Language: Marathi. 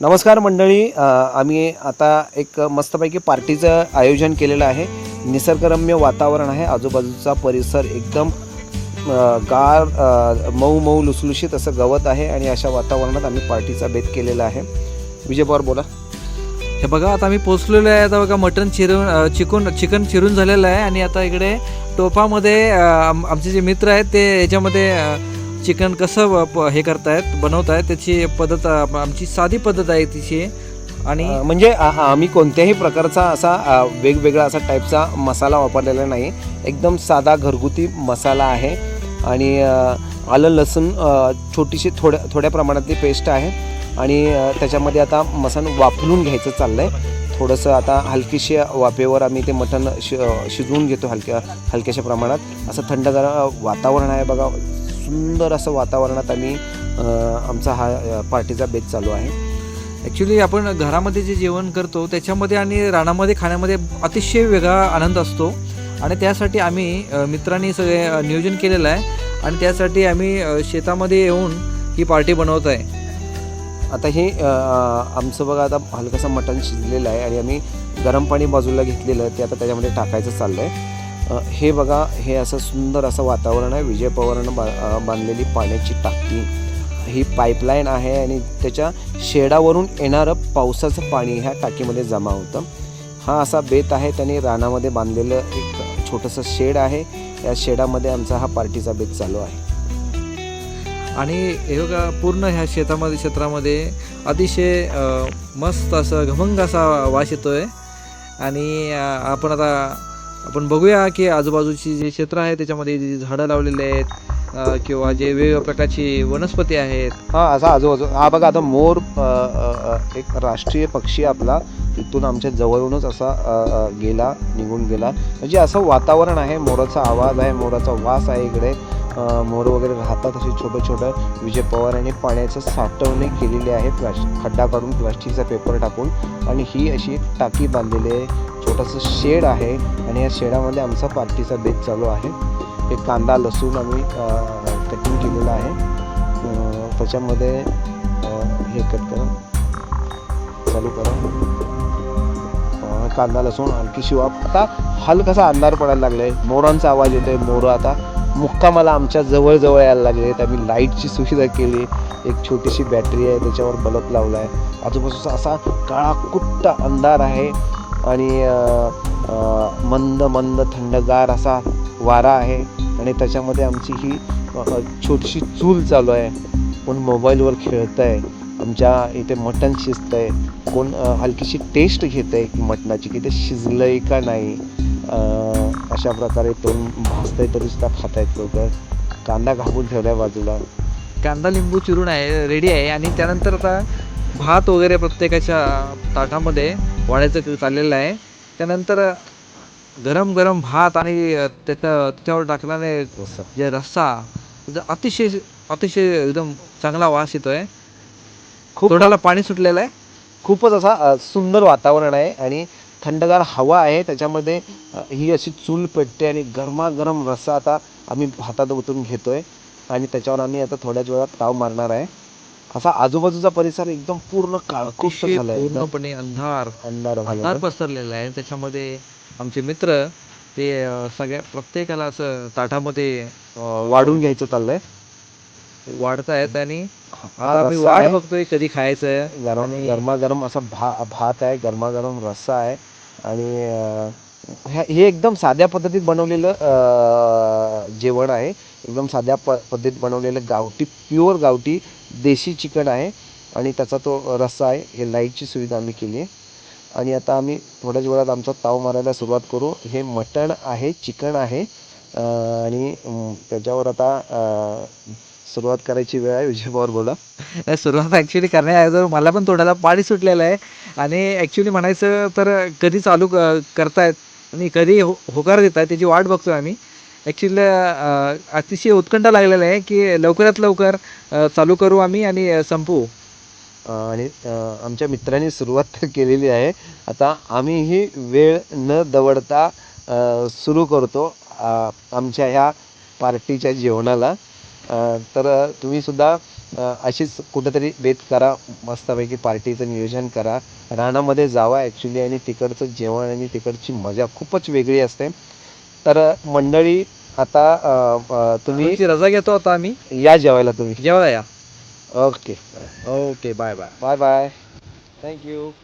नमस्कार मंडळी आम्ही आता एक मस्तपैकी पार्टीचं आयोजन केलेलं आहे. निसर्गरम्य वातावरण आहे. आजूबाजूचा परिसर एकदम गार मऊ मऊ लुसलुशीत असं गवत आहे आणि अशा वातावरणात आम्ही पार्टीचा बेत केलेला आहे. विजय पवार बोला. हे बघा आता आम्ही पोचलेलो आहे. आता बघा मटण चिरून चिकून चिकन चिरून झालेलं आहे आणि आता इकडे टोपामध्ये आमचे जे मित्र आहेत ते याच्यामध्ये चिकन कसं प- हे करतायत बनवतायत त्याची पद्धत आमची साधी पद्धत आहे तिची. आणि अ, म्हणजे आ- आम्ही कोणत्याही प्रकारचा असा अ, वेगवेगळा असा टाईपचा मसाला वापरलेला नाही. एकदम साधा घरगुती मसाला आहे. आणि अ, आलं लसूण अ, छोटीशी थोड्या थोड्या प्रमाणातली पेस्ट आहे. आणि अ, त्याच्यामध्ये आता मसाला वाफलून घ्यायचं चाललं आहे थोडंसं आता हलकीशी वाफेवर आम्ही ते मटण शि शिजवून घेतो हलक्या हलक्याशा प्रमाणात. असं थंडगार अ, वातावरण आहे बघा. सुंदर असं वातावरणात आम्ही आमचा हा पार्टीचा बेत चालू आहे. ॲक्च्युली आपण घरामध्ये जे जेवण करतो त्याच्यामध्ये आणि रानामध्ये खाण्यामध्ये अतिशय वेगळा आनंद असतो. आणि त्यासाठी आम्ही मित्रांनी सगळे नियोजन केलेलं आहे. आणि त्यासाठी आम्ही शेतामध्ये येऊन ही पार्टी बनवत आहे. आता हे आमचं बघा आता हलकंसं मटण शिजलेलं आहे. आणि आम्ही गरम पाणी बाजूला घेतलेलं आहे. ते आता त्याच्यामध्ये टाकायचं चाललं आहे हे बघा हे असं सुंदर असं वातावरण आहे. विजय पवारानं बा बांधलेली पाण्याची टाकी. ही पाईपलाईन आहे आणि त्याच्या शेडावरून येणारं पावसाचं पाणी ह्या टाकीमध्ये जमा होतं. हा असा बेत आहे. त्यांनी रानामध्ये बांधलेलं एक छोटंसं शेड आहे. या शेडामध्ये आमचा हा पार्टीचा बेत चालू आहे. आणि हे बघा पूर्ण ह्या शेतामध्ये क्षेत्रामध्ये अतिशय मस्त असं घमंग असा वास येतो आहे आणि आपण आता आपण बघूया की आजूबाजूची जे क्षेत्र आहे त्याच्यामध्ये जी झाडं लावलेली आहेत किंवा जे वेगवेगळ्या प्रकारची वनस्पती आहेत. हा असा आजूबाजू हा बघा आता मोर अ, अ, अ, एक राष्ट्रीय पक्षी आपला तिथून आमच्या जवळूनच असा अ, अ, गेला निघून गेला. म्हणजे असं वातावरण आहे मोराचा आवाज आहे मोराचा वास आहे इकडे. अ, मोर वगैरे राहतात असे छोटं छोटं विजय पवार यांनी पाण्याचं साठवणी केलेली आहे प्लाश खड्डा काढून प्लास्टिकचा पेपर टाकून. आणि ही अशी एक टाकी बांधलेली आहे. छोटंसं शेड आहे. आणि या शेडामध्ये आमचा पार्टीचा बेत चालू आहे. एक कांदा लसूण आम्ही कटिंग केलेलं आहे. त्याच्यामध्ये हे कट करा. चालू करा. कांदा लसूण आणखी शिवा. आता हलकासा अंधार पडायला लागलाय. मोरांचा आवाज येतोय. मोरं आता मुक्कामाला आमच्या जवळजवळ यायला लागले. आहेत आम्ही लाईटची सुविधा केली. एक छोटीशी बॅटरी आहे. त्याच्यावर बल्ब लावला आहे आजूबाजूचा असा काळाकुट्ट अंधार आहे. आणि मंद मंद थंडगार असा वारा आहे. आणि त्याच्यामध्ये आमची ही छोटीशी चूल चालू आहे. कोण मोबाईलवर खेळत आहे आमच्या इथे मटण शिजत आहे कोण हलकीशी टेस्ट घेत आहे की मटणाची की ते शिजलं आहे का नाही. अशा प्रकारे तोंड भाजत आहे तरी सुद्धा खात आहेत लोक. कांदा घाबून ठेवला आहे बाजूला. कांदा लिंबू चिरून आहे रेडी आहे. आणि त्यानंतर आता भात वगैरे प्रत्येकाच्या ताटामध्ये वाढायचं चाललेलं आहे. त्यानंतर गरम गरम भात आणि त्याचा त्याच्यावर टाकल्याने जे रस्सा म्हणजे अतिशय अतिशय एकदम चांगला वास येतोय. खूप तोंडाला पाणी सुटलेलं आहे. खूपच असा सुंदर वातावरण आहे आणि थंडगार हवा आहे. त्याच्यामध्ये ही अशी चूल पेटते आणि गरमागरम रस्सा आता आम्ही भातात ओतून घेतोय. आणि त्याच्यावर आम्ही आता थोड्याच वेळात ताव मारणार आहे. असा आजूबाजूचा परिसर एकदम पूर्ण अतिशय झालाय. एकदम पूर्णपणे अंधार. अंधार अंधार झाला पसरलेला आहे. त्याच्यामध्ये आमचे मित्र ते सगळ्या प्रत्येकाला असं ताटामध्ये वाढून घ्यायचं चाललंय. वाढतायत आणि आम्ही वाट आहे. बघतोय कधी खायचं. गरम गरमागरम असा भा भात आहे गरमागरम रस्सा आहे. आणि हे एकदम साध्या पद्धतीत बनवलेलं जेवण आहे. एकदम साध्या प पद्धतीत बनवलेलं गावठी प्युअर गावठी देशी चिकन आहे. आणि त्याचा तो रस्सा आहे. हे लाईटची सुविधा आम्ही केली आहे. आणि आता आम्ही थोड्याच वेळात आमचा ताव मारायला सुरुवात करू. हे मटण आहे चिकन आहे. आणि त्याच्यावर आता सुरुवात करायची वेळ आहे. विजय पवार बोला. नाही सुरुवात ॲक्च्युली करण्याअगोदर मला पण तोंडाला पाणी सुटलेलं आहे. आणि ॲक्च्युली म्हणायचं तर कधी चालू क- करतायत आणि कधी हो होकार देत आहेत त्याची वाट बघतो आम्ही. ॲक्च्युली अतिशय उत्कंठा लागलेला आहे की लवकरात लवकर चालू करू आम्ही आणि संपवू. आणि आमच्या मित्रांनी सुरुवात तर केलेली आहे. आता आम्हीही वेळ न दवडता सुरू करतो आमच्या ह्या पार्टीच्या जेवणाला. तर तुम्ही सुद्धा अ, अशीच कुठेतरी बेत करा मस्तपैकी पार्टीचं नियोजन करा. रानामध्ये जावा ॲक्च्युली आणि तिकडचं जेवण आणि तिकडची मजा खूपच वेगळी असते. तर मंडळी आता तुम्ही रजा घेतो आता आम्ही. या जेवायला तुम्ही. जेवायला या. Okay. Okay, bye bye. Bye bye. Thank you.